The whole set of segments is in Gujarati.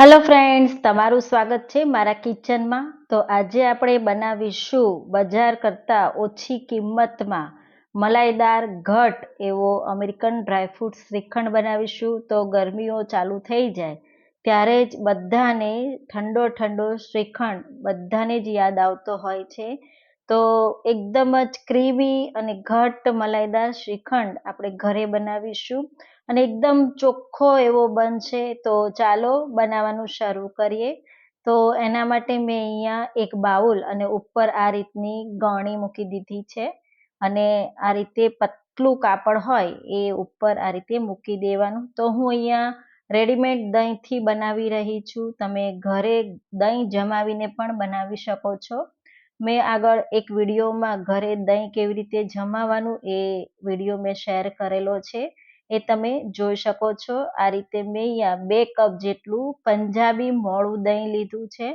હેલો ફ્રેન્ડ્સ તમારું સ્વાગત છે મારા કિચનમાં. તો આજે આપણે બનાવીશું બજાર કરતાં ઓછી કિંમતમાં મલાઈદાર ઘટ એવો અમેરિકન ડ્રાયફ્રૂટ શ્રીખંડ બનાવીશું. તો ગરમીઓ ચાલુ થઈ જાય ત્યારે જ બધાને ઠંડો ઠંડો શ્રીખંડ બધાને જ યાદ આવતો હોય છે. તો એકદમ જ ક્રીમી અને ઘટ્ટ મલાઈદાર શ્રીખંડ આપણે ઘરે બનાવીશું. અને એકદમ ચોખ્ખો એવો બનશે તો ચાલો બનાવવાનું શરૂ કરીએ. તો એના માટે મેં અહીંયા એક બાઉલ અને ઉપર આ રીતની ગણી મૂકી દીધી છે. અને આ રીતે પતલું કાપડ હોય એ ઉપર આ રીતે મૂકી દેવાનું. તો હું અહીંયા રેડીમેડ દહીંથી બનાવી રહી છું. તમે ઘરે દહીં જમાવીને પણ બનાવી શકો છો. મેં આગળ એક વિડીયોમાં ઘરે દહીં કેવી રીતે જમાવાનું એ વીડિયો મેં શેર કરેલો છે. એ તમે જોઈ શકો છો. આ રીતે મેં અહીંયા બે કપ જેટલું પંજાબી મોળું દહીં લીધું છે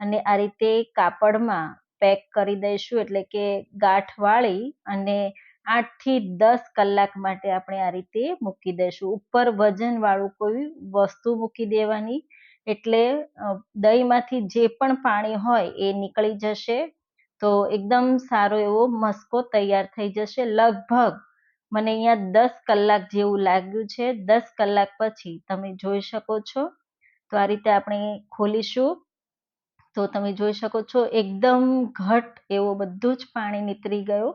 અને આ રીતે કાપડમાં પેક કરી દઈશું એટલે કે ગાંઠ વાળી અને આઠથી દસ કલાક માટે આપણે આ રીતે મૂકી દઈશું. ઉપર વજનવાળું કોઈ વસ્તુ મૂકી દેવાની એટલે દહીંમાંથી જે પણ પાણી હોય એ નીકળી જશે. તો એકદમ સારો એવો મસ્કો તૈયાર થઈ જશે. લગભગ મને અહીંયા દસ કલાક જેવું લાગ્યું છે. દસ કલાક પછી તમે જોઈ શકો છો. તો આ રીતે આપણે ખોલીશું. તો તમે જોઈ શકો છો એકદમ ઘટ એવો બધું જ પાણી નીતરી ગયો.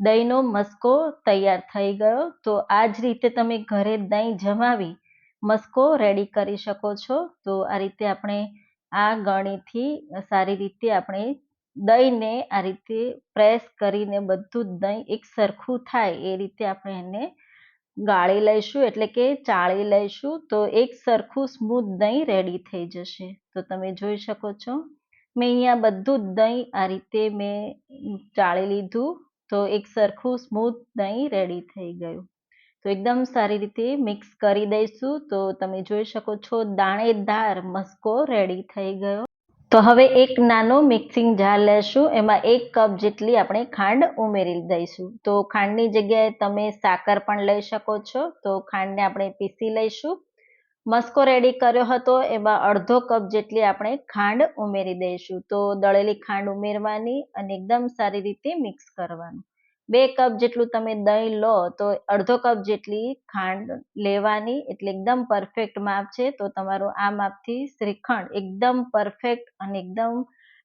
દહીંનો મસ્કો તૈયાર થઈ ગયો. તો આ જ રીતે તમે ઘરે દહીં જમાવી મસ્કો રેડી કરી શકો છો. તો આ રીતે આપણે આ ગણીથી સારી રીતે આપણે દહીંને આ રીતે પ્રેસ કરીને બધું જ દહીં એક સરખું થાય એ રીતે આપણે એને ગાળી લઈશું, એટલે કે ચાળી લઈશું, તો એક સરખું સ્મૂથ દહીં રેડી થઈ જશે. તો તમે જોઈ શકો છો, મેં અહીંયા બધું જ દહીં આ રીતે મેં ચાળી લીધું, તો એક સરખું સ્મૂથ દહીં રેડી થઈ ગયું. તો એકદમ સારી રીતે મિક્સ કરી દઈશું, તો તમે જોઈ શકો છો, દાણેદાર મસ્કો રેડી થઈ ગયો. તો હવે એક નાનો મિક્સિંગ જાર લેશું. એમાં એક કપ જેટલી આપણે ખાંડ ઉમેરી દઈશું. તો ખાંડની જગ્યાએ તમે સાકર પણ લઈ શકો છો. તો ખાંડને આપણે પીસી લઈશું. મસ્કો રેડી કર્યો હતો. એમાં અડધો કપ જેટલી આપણે ખાંડ ઉમેરી દઈશું. તો દળેલી ખાંડ ઉમેરવાની અને એકદમ સારી રીતે મિક્સ કરવાનું. બે કપ જેટલું તમે દહીં લો, તો અડધો કપ જેટલી ખાંડ લેવાની, એટલે એકદમ પરફેક્ટ માપ છે. તો તમારું આ માપથી શ્રીખંડ એકદમ પરફેક્ટ અને એકદમ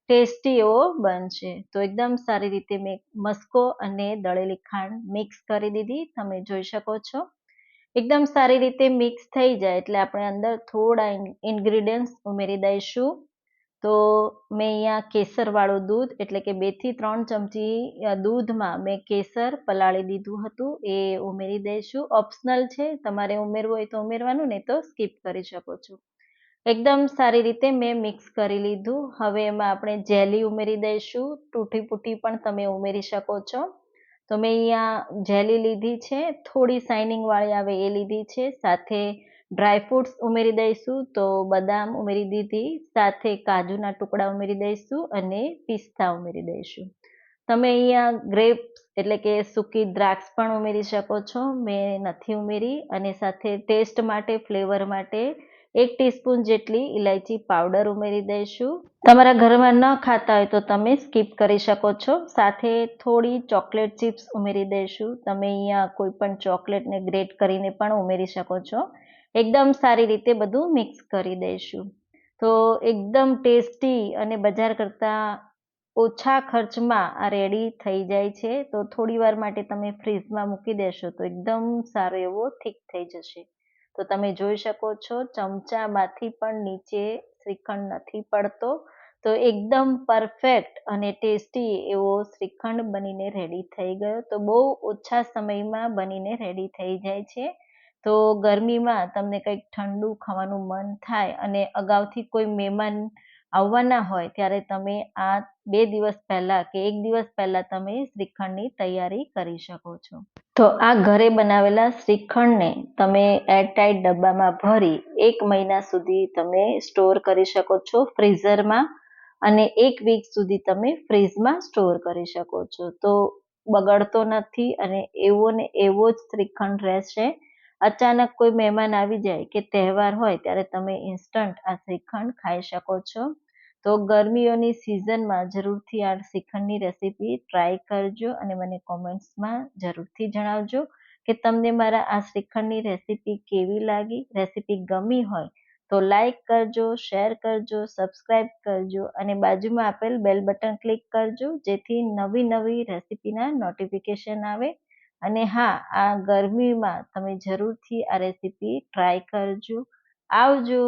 ટેસ્ટી એવો બનશે. તો એકદમ સારી રીતે મેં મસ્કો અને દળેલી ખાંડ મિક્સ કરી દીધી. તમે જોઈ શકો છો. એકદમ સારી રીતે મિક્સ થઈ જાય, એટલે આપણે અંદર થોડા ઇન્ગ્રીડિયન્ટ્સ ઉમેરી દઈશું. તો મેં અહીંયા કેસરવાળું દૂધ, એટલે કે બેથી ત્રણ ચમચી દૂધમાં મેં કેસર પલાળી દીધું હતું. એ ઉમેરી દઈશું. ઓપ્શનલ છે. તમારે ઉમેરવું હોય તો ઉમેરવાનું, નહીં તો સ્કીપ કરી શકો છો. એકદમ સારી રીતે મેં મિક્સ કરી લીધું. હવે એમાં આપણે જેલી ઉમેરી દઈશું. તૂટી ફૂટી પણ તમે ઉમેરી શકો છો. તો મેં અહીંયા જેલી લીધી છે. થોડી શાઇનિંગવાળી આવે એ લીધી છે. સાથે ડ્રાયફ્રૂટ્સ ઉમેરી દઈશું, તો બદામ ઉમેરી દીધી, સાથે કાજુના ટુકડા ઉમેરી દઈશું અને પિસ્તા ઉમેરી દઈશું. તમે અહીંયા ગ્રેપ્સ એટલે કે સૂકી દ્રાક્ષ પણ ઉમેરી શકો છો, મેં નથી ઉમેરી, અને સાથે ટેસ્ટ માટે ફ્લેવર માટે એક ટીસ્પૂન જેટલી ઇલાયચી પાવડર ઉમેરી દઈશું. તમારા ઘરમાં ન ખાતા હોય તો તમે સ્કીપ કરી શકો છો. સાથે થોડી ચોકલેટ ચિપ્સ ઉમેરી દઈશું. તમે અહીંયા કોઈ પણ ચોકલેટને ગ્રેટ કરીને પણ ઉમેરી શકો છો. એકદમ સારી રીતે બધું મિક્સ કરી દઈશું. તો એકદમ ટેસ્ટી અને બજાર કરતાં ઓછા ખર્ચમાં આ રેડી થઈ જાય છે. તો થોડી વાર માટે તમે ફ્રીઝમાં મૂકી દેશો તો એકદમ સારો એવો થીક થઈ જશે. તો તમે જોઈ શકો છો ચમચામાંથી પણ નીચે શ્રીખંડ નથી પડતો. તો એકદમ પરફેક્ટ અને ટેસ્ટી એવો શ્રીખંડ બનીને રેડી થઈ ગયો. તો બહુ ઓછા સમયમાં બનીને રેડી થઈ જાય છે. તો ગરમીમાં તમને કંઈક ઠંડુ ખાવાનું મન થાય અને અગાઉથી કોઈ મહેમાન આવવાના હોય, ત્યારે તમે આ બે દિવસ પહેલાં કે એક દિવસ પહેલાં તમે શ્રીખંડની તૈયારી કરી શકો છો. તો આ ઘરે બનાવેલા શ્રીખંડને તમે એરટાઈટ ડબ્બામાં ભરી એક મહિના સુધી તમે સ્ટોર કરી શકો છો ફ્રીઝરમાં અને એક વીક સુધી તમે ફ્રીઝમાં સ્ટોર કરી શકો છો. તો બગડતો નથી અને એવો ને એવો જ શ્રીખંડ રહેશે અચાનક કોઈ મહેમાન આવી જાય કે તહેવાર હોય ત્યારે તમે ઇન્સ્ટન્ટ આ શ્રીખંડ ખાઈ શકો છો. તો ગરમીઓની સિઝનમાં જરૂરથી આ શ્રીખંડની રેસીપી ટ્રાય કરજો અને મને કોમેન્ટ્સમાં જરૂરથી જણાવજો કે તમને મારા આ શ્રીખંડની રેસીપી કેવી લાગી રેસીપી ગમી હોય તો લાઈક કરજો શેર કરજો સબસ્ક્રાઈબ કરજો અને બાજુમાં આપેલ બેલ બટન ક્લિક કરજો જેથી નવી નવી રેસીપીના નોટિફિકેશન આવે. અને હા આ ગરમીમાં તમે જરૂરથી આ રેસીપી ટ્રાય કરજો. આવજો.